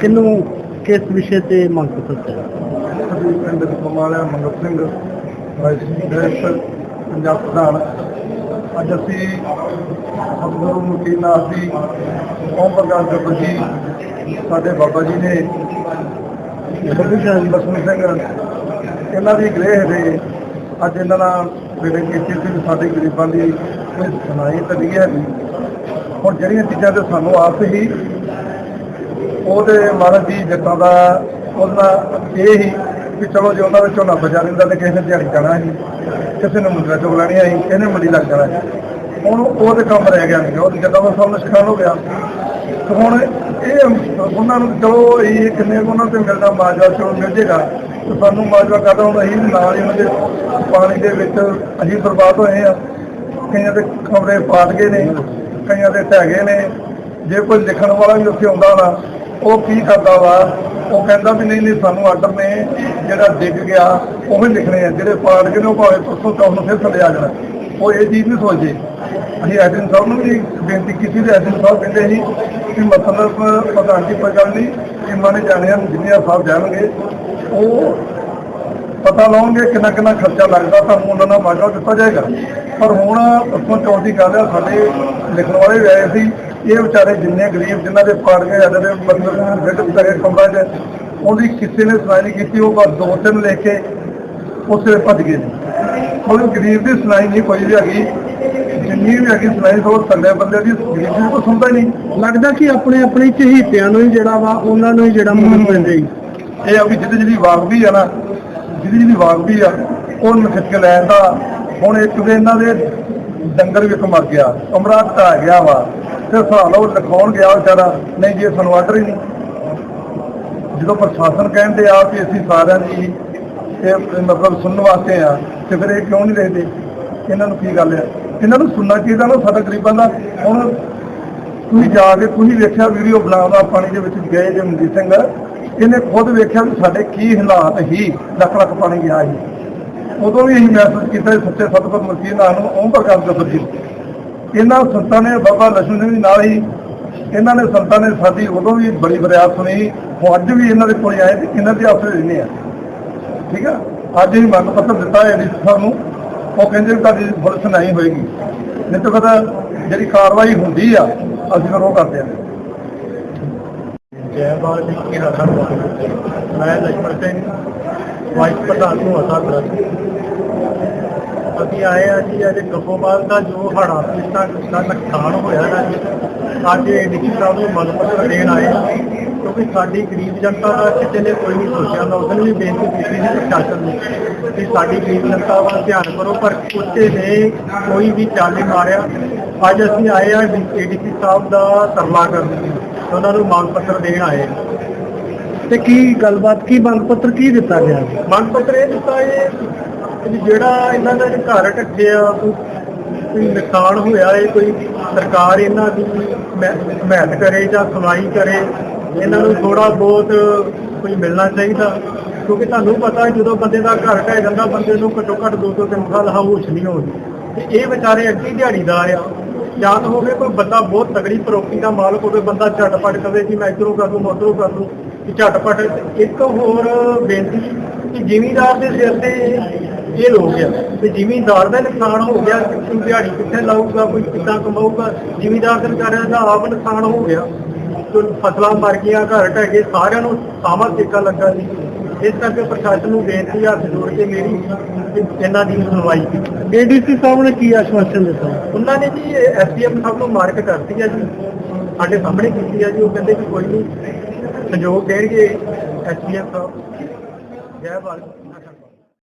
ਕਿਨੂੰ ਕਿਸ ਵਿਸ਼ੇ ਤੇ ਮੰਗ ਪੱਤਰ ਹੈ ਪਿੰਡ ਕਮਾਲਿਆ ਮੰਗਤ ਸਿੰਘ, ਵਾਈਸ ਡਾਇਰੈਕਟਰ, ਪੰਜਾਬ ਪ੍ਰਧਾਨ। ਅੱਜ ਅਸੀਂ ਸਤਿਗੁਰੂ ਮੁਕੀਨਾਥ ਜੀ ਓਮ ਪ੍ਰਕਾਸ਼ ਜਪਰ ਜੀ, ਸਾਡੇ ਬਾਬਾ ਜੀ ਨੇ ਬੱਬੂ ਸ਼ਾਹ ਸਿੰਘ, ਇਹਨਾਂ ਦੀ ਗ੍ਰਹਿ ਦੇ ਅੱਜ ਇਹਨਾਂ ਨਾਲ ਜਿਹੜੇ ਕੀਤੀ ਸੀ ਸਾਡੇ ਗਰੀਬਾਂ ਦੀ ਕੋਈ ਸੁਣਾਈ ਤਾਂ ਨਹੀਂ ਹੈਗੀ ਹੁਣ ਜਿਹੜੀਆਂ ਚੀਜ਼ਾਂ ਤੇ ਸਾਨੂੰ ਆਪ ਹੀ ਉਹਦੇ ਮਨ ਦੀ ਜੱਟਾਂ ਦਾ ਉਹਨਾਂ ਇਹ ਹੀ ਵੀ ਚਲੋ ਜੇ ਉਹਨਾਂ ਦਾ ਝੋਨਾ ਬਚਾ ਲੈਂਦਾ ਤੇ ਕਿਸੇ ਨੇ ਦਿਹਾੜੀ ਜਾਣਾ ਸੀ, ਕਿਸੇ ਨੇ ਮੁੰਦਰਾ ਚੁਗ ਲੈਣੀ ਆਈ ਨੇ ਮੰਡੀ ਲੱਗ ਜਾਣਾ ਸੀ। ਹੁਣ ਉਹਦੇ ਕੰਮ ਰਹਿ ਗਿਆ ਨਹੀਂ ਉਹ ਜਦੋਂ ਦਾ ਸਭ ਨੁਕਸਾਨ ਹੋ ਗਿਆ। ਤੇ ਹੁਣ ਇਹ ਉਹਨਾਂ ਨੂੰ ਚਲੋ ਇਹ ਕਿੰਨੇ ਕੁ ਉਹਨਾਂ ਤੇ ਮਿਲਦਾ ਮਾਜਵਾ ਚਲੋ ਮਿਲ ਜੇਗਾ। ਤੇ ਸਾਨੂੰ ਮਾਜਵਾ ਕਰਦਾ ਹੁਣ ਅਸੀਂ ਨਾਲ ਹੀ ਉਹਨਾਂ ਦੇ ਪਾਣੀ ਦੇ ਵਿੱਚ ਅਸੀਂ ਬਰਬਾਦ ਹੋਏ ਆ। ਕਈਆਂ ਦੇ ਕਮਰੇ ਪਾਟ ਗਏ ਨੇ, ਕਈਆਂ ਦੇ ਢਹਿ ਗਏ ਨੇ। ਜੇ ਕੋਈ ਲਿਖਣ ਵਾਲਾ ਵੀ ਉੱਥੇ ਆਉਂਦਾ ਨਾ ਉਹ ਕੀ ਕਰਦਾ ਵਾ? ਉਹ ਕਹਿੰਦਾ ਵੀ ਨਹੀਂ ਨਹੀਂ, ਸਾਨੂੰ ਆਰਡਰ ਨੇ ਜਿਹੜਾ ਡਿੱਗ ਗਿਆ ਉਹ ਹੀ ਲਿਖਣੇ ਆ। ਜਿਹੜੇ ਪਾੜ ਗਏ ਨੇ ਉਹ ਭਾਵੇਂ ਪਰਸੋਂ ਚੌਥ ਨੂੰ ਫਿਰ ਥੱਲੇ ਆ ਜਾਣਾ। ਉਹ ਇਹ ਚੀਜ਼ ਨਹੀਂ ਸੋਚਦੇ। ਅਸੀਂ ਐਡਨ ਸਾਹਿਬ ਨੂੰ ਵੀ ਬੇਨਤੀ ਕੀਤੀ ਤੇ ਐਡਨ ਸਾਹਿਬ ਕਹਿੰਦੇ ਸੀ ਕਿ ਮਤਲਬ ਪ੍ਰਧਾਨ ਜੀ ਕੋਈ ਗੱਲ ਨਹੀਂ ਕਿ ਜਾਣੇ ਜਾਣਿਆ ਜਿੰਨੀਆਂ ਸਾਹਿਬ ਜਾਣਗੇ, ਉਹ ਪਤਾ ਲਾਉਣਗੇ ਕਿੰਨਾ ਕਿੰਨਾ ਖਰਚਾ ਲੱਗਦਾ, ਤੁਹਾਨੂੰ ਉਹਨਾਂ ਦਾ ਮਾਜਾ ਦਿੱਤਾ ਜਾਏਗਾ। ਪਰ ਹੁਣ ਪਰਸੋਂ ਚੌਥ ਦੀ ਗੱਲ ਹੈ ਸਾਡੇ ਲਿਖਣ ਵਾਲੇ ਵੀ ਆਏ ਸੀ। ਇਹ ਵਿਚਾਰੇ ਜਿੰਨੇ ਗਰੀਬ ਜਿਨ੍ਹਾਂ ਦੇ ਪਾੜ ਗਏ ਜਾਂਦੇ ਨੇ ਮਤਲਬ ਬੈੱਡ ਵਿਚਾਰੇ ਕਮਰਾ 'ਚ ਉਹਦੀ ਕਿਸੇ ਨੇ ਸੁਣਾਈ ਨਹੀਂ ਕੀਤੀ ਉਹ ਬਸ ਦੋ ਤਿੰਨ ਲੈ ਕੇ ਉਸੇ ਭੱਜ ਗਏ ਨੇ। ਕੋਈ ਗਰੀਬ ਦੀ ਸੁਣਾਈ ਨਹੀਂ ਕੋਈ ਵੀ ਹੈਗੀ ਜਿੰਨੀ ਵੀ ਹੈਗੀ ਸੁਣਾਈ ਸੋ ਥੱਲੇ ਬੰਦੇ ਦੀ ਗਰੀਬ ਦੀ ਕੋਈ ਸੁਣਦਾ ਹੀ ਨਹੀਂ। ਲੱਗਦਾ ਕਿ ਆਪਣੇ ਆਪਣੇ ਚਹੀਤਿਆਂ ਨੂੰ ਹੀ ਜਿਹੜਾ ਵਾ ਉਹਨਾਂ ਨੂੰ ਹੀ ਜਿਹੜਾ ਮਦਦ ਦਿੰਦੇ ਹੀ। ਇਹ ਆ ਵੀ ਜਿਹਦੀ ਜਿਹਦੀ ਵਾਕਬੀ ਆ ਨਾ ਜਿਹਦੀ ਜਿਹਦੀ ਵਾਕਬੀ ਆ ਉਹਨੂੰ ਖਿੱਚ ਕੇ ਲੈਣ ਦਾ ਹੁਣ ਇੱਕ ਦੇ ਇਹਨਾਂ ਦੇ ਡੰਗਰ ਵੀ ਮਰ ਗਿਆ ਕਮਰਾ ਢਾਹ ਗਿਆ ਵਾ ਤੇ ਹਿਸਾਬ ਲਓ ਲਿਖਾਉਣ ਗਿਆ ਵਿਚਾਰਾ, ਨਹੀਂ ਜੀ ਸਾਨੂੰ ਆਰਡਰ ਹੀ ਨਹੀਂ। ਜਦੋਂ ਪ੍ਰਸ਼ਾਸਨ ਕਹਿੰਦੇ ਆ ਕਿ ਅਸੀਂ ਸਾਰਿਆਂ ਦੀ ਇਹ ਮਤਲਬ ਸੁਣਨ ਵਾਸਤੇ ਆ, ਤੇ ਫਿਰ ਇਹ ਕਿਉਂ ਨਹੀਂ ਲਿਖਦੇ ਇਹਨਾਂ ਨੂੰ ਕੀ ਗੱਲ ਹੈ ਇਹਨਾਂ ਨੂੰ ਸੁਣਨਾ ਚਾਹੀਦਾ ਨਾ ਸਾਡਾ ਗਰੀਬਾਂ ਦਾ। ਹੁਣ ਤੁਸੀਂ ਜਾ ਕੇ ਤੁਸੀਂ ਵੇਖਿਆ ਵੀਡੀਓ ਬਣਾਉਂਦਾ ਪਾਣੀ ਦੇ ਵਿੱਚ ਗਏ ਜੇ ਮਨਜੀਤ ਸਿੰਘ, ਇਹਨੇ ਖੁਦ ਵੇਖਿਆ ਵੀ ਸਾਡੇ ਕੀ ਹਾਲਾਤ ਹੀ ਲੱਖ ਲੱਖ ਪਾਣੀ ਗਿਆ ਸੀ। ਉਦੋਂ ਵੀ ਅਸੀਂ ਮਹਿਸੂਸ ਕੀਤਾ ਸੱਚੇ ਸਤਿਗੁਰ ਮਸੀਹ ਨਾਲ ਨੂੰ ਓਮ ਪ੍ਰਕਾਸ਼ ਜਪਤ ਜੀ। ਇਹਨਾਂ ਸੰਤਾਂ ਨੇ ਬਾਬਾ ਲਛਮਣ ਸਿੰਘ ਨਾਲ ਹੀ, ਇਹਨਾਂ ਨੇ ਸੰਤਾਂ ਨੇ ਸਾਡੀ ਉਦੋਂ ਵੀ ਬੜੀ ਬਰਿਆਤ ਸੁਣੀ। ਉਹ ਅੱਜ ਵੀ ਇਹਨਾਂ ਦੇ ਕੋਲ ਆਏ ਤੇ ਇਹਨਾਂ ਦੇ ਆਸਰੇ ਰਹਿੰਦੇ ਆ। ਠੀਕ ਆ? ਅੱਜ ਹੀ ਮੰਗ ਪੱਤਰ ਦਿੱਤਾ ਹੈ ਜੀ ਸਾਨੂੰ। ਉਹ ਕਹਿੰਦੇ ਵੀ ਤੁਹਾਡੀ ਫੁੱਲ ਸੁਣਾਈ ਹੋਏਗੀ। ਨਹੀਂ ਤਾਂ ਪਤਾ ਜਿਹੜੀ ਕਾਰਵਾਈ ਹੁੰਦੀ ਆ, ਅਸੀਂ ਫਿਰ ਉਹ ਕਰਦੇ ਆ। ਜੈ ਬਾਲ ਜੀ, ਕੀ ਰਸਮ ਮੈਂ ਲਛਮਣ ਸਿੰਘ, ਵਾਈਸ ਪ੍ਰਧਾਨ ਨੂੰ ਅਸਾਂ ਦੱਸ ਅਸੀਂ ਆਏ ਆ ਜੀ ਅੱਜ ਗੱਫੋਵਾਲ ਦਾ ਜੋ ਹੜਾ ਪਿਛਲਾ ਦਾ ਨੁਕਸਾਨ ਹੋਇਆ ਨਾ ਜੀ ਅੱਜ ਡੀਸੀ ਸਾਹਿਬ ਨੂੰ ਮਦਦ ਪੱਤਰ ਦੇਣ ਆਏ। ਕਿਉਂਕਿ ਸਾਡੀ ਗਰੀਬ ਜਨਤਾ ਦਾ ਕਿਸੇ ਨੇ ਕੋਈ ਨਹੀਂ ਸੋਚਿਆ ਉਸ ਦਿਨ ਵੀ ਬੇਨਤੀ ਕੀਤੀ ਸੀ ਪ੍ਰਸ਼ਾਸਨ ਨੂੰ ਕਿ ਸਾਡੀ ਗਰੀਬ ਜਨਤਾ ਵੱਲ ਧਿਆਨ ਕਰੋ ਪਰ ਕੁੱਤੇ ਨੇ ਕੋਈ ਵੀ ਚਾਲੇ ਮਾਰਿਆ ਅੱਜ ਅਸੀਂ ਆਏ ਆ ਡੀਸੀ ਸਾਹਿਬ ਦਾ ਤਰਲਾ ਕਰਨ ਲਈ ਉਹਨਾਂ ਨੂੰ ਮੰਗ ਪੱਤਰ ਦੇਣ ਆਏ। ਤੇ ਕੀ ਗੱਲਬਾਤ ਕੀ ਮੰਗ ਪੱਤਰ ਕੀ ਦਿੱਤਾ ਗਿਆ ਮੰਗ ਪੱਤਰ ਇਹ ਦਿੱਤਾ ਇਹ ਕਿ ਜਿਹੜਾ ਇਹਨਾਂ ਦਾ ਘਰ ਢੱਠਿਆ ਕੋਈ ਨੁਕਸਾਨ ਹੋਇਆ ਹੈ ਕੋਈ ਸਰਕਾਰ ਇਹਨਾਂ ਦੀ ਮਿਹਨਤ ਕਰੇ ਜਾਂ ਸੁਣਾਈ ਕਰੇ, ਇਹਨਾਂ ਨੂੰ ਥੋੜਾ ਬਹੁਤ ਕੋਈ ਮਿਲਣਾ ਚਾਹੀਦਾ। ਕਿਉਂਕਿ ਤੁਹਾਨੂੰ ਪਤਾ ਜਦੋਂ ਬੰਦੇ ਦਾ ਘਰ ਢਹਿ ਜਾਂਦਾ, ਬੰਦੇ ਨੂੰ ਘੱਟੋ ਘੱਟ ਦੋ ਤੋਂ ਤਿੰਨ ਸਾਲ ਹੋਸ਼ ਨਹੀਂ ਹੁੰਦੀ ਤੇ ਇਹ ਵਿਚਾਰੇ ਅੱਗੇ ਦਿਹਾੜੀਦਾਰ ਆ। ਜਾਂ ਤਾਂ ਹੋਵੇ ਕੋਈ ਬੰਦਾ ਬਹੁਤ ਤਗੜੀ ਪ੍ਰੋਪਰਟੀ ਦਾ ਮਾਲਕ ਹੋਵੇ, ਬੰਦਾ ਝਟਪਟ ਕਵੇ ਕਿ ਮੈਂ ਇਧਰੋਂ ਕਰ ਦੂੰ, ਮੈਂ ਉੱਧਰੋਂ ਕਰ ਦੂੰ, ਕਿ ਝਟਪਟ ਇੱਕ ਹੋਰ ਬੇਨਤੀ ਕਿ ਜਿਮੀਦਾਰ ਦੇ ਸਿਰ ਤੇ ਇਹ ਲੋਕ ਆ ਤੇ ਜ਼ਿਮੀਂਦਾਰ ਦਾ ਨੁਕਸਾਨ ਹੋ ਗਿਆ। ਕੋਈ ਦਿਹਾੜੀ ਕਿੱਥੇ ਲਾਊਗਾ ਕੋਈ ਕਿੱਦਾਂ ਕਮਾਊਗਾ? ਜ਼ਿਮੀਂਦਾਰ ਦੇ ਵਿਚਾਰਿਆਂ ਦਾ ਆਪ ਨੁਕਸਾਨ ਹੋ ਗਿਆ। ਕੋਈ ਫਸਲਾਂ ਮਰ ਗਈਆਂ ਘਰ ਢਹਿ ਗਏ ਸਾਰਿਆਂ ਨੂੰ ਸਾਮਾ ਟੇਕਾ ਲੱਗਾ ਸੀ। ਇਸ ਕਰਕੇ ਪ੍ਰਸ਼ਾਸਨ ਨੂੰ ਬੇਨਤੀ ਆ ਜੋੜ ਕੇ ਮੇਰੀ ਇਹਨਾਂ ਦੀ ਸੁਣਵਾਈ ਕੀਤੀ। ਏਡੀਸੀ ਸਾਹਿਬ ਨੇ ਕੀ ਆਸ਼ਵਾਸਨ ਦਿੱਤਾ? ਉਹਨਾਂ ਨੇ ਜੀ ਐਸਡੀਐਮ ਸਾਹਿਬ ਨੂੰ ਮਾਰਕ ਕਰਤੀ ਆ ਜੀ। ਸਾਡੇ ਸਾਹਮਣੇ ਕੀਤੀ ਆ ਜੀ। ਉਹ ਕਹਿੰਦੇ ਕਿ ਕੋਈ ਨਹੀਂ ਸਹਿਯੋਗ ਦੇਣਗੇ ਐਸਡੀਐਮ ਸਾਹਿਬ। ਜੈ ਭਾਰਤ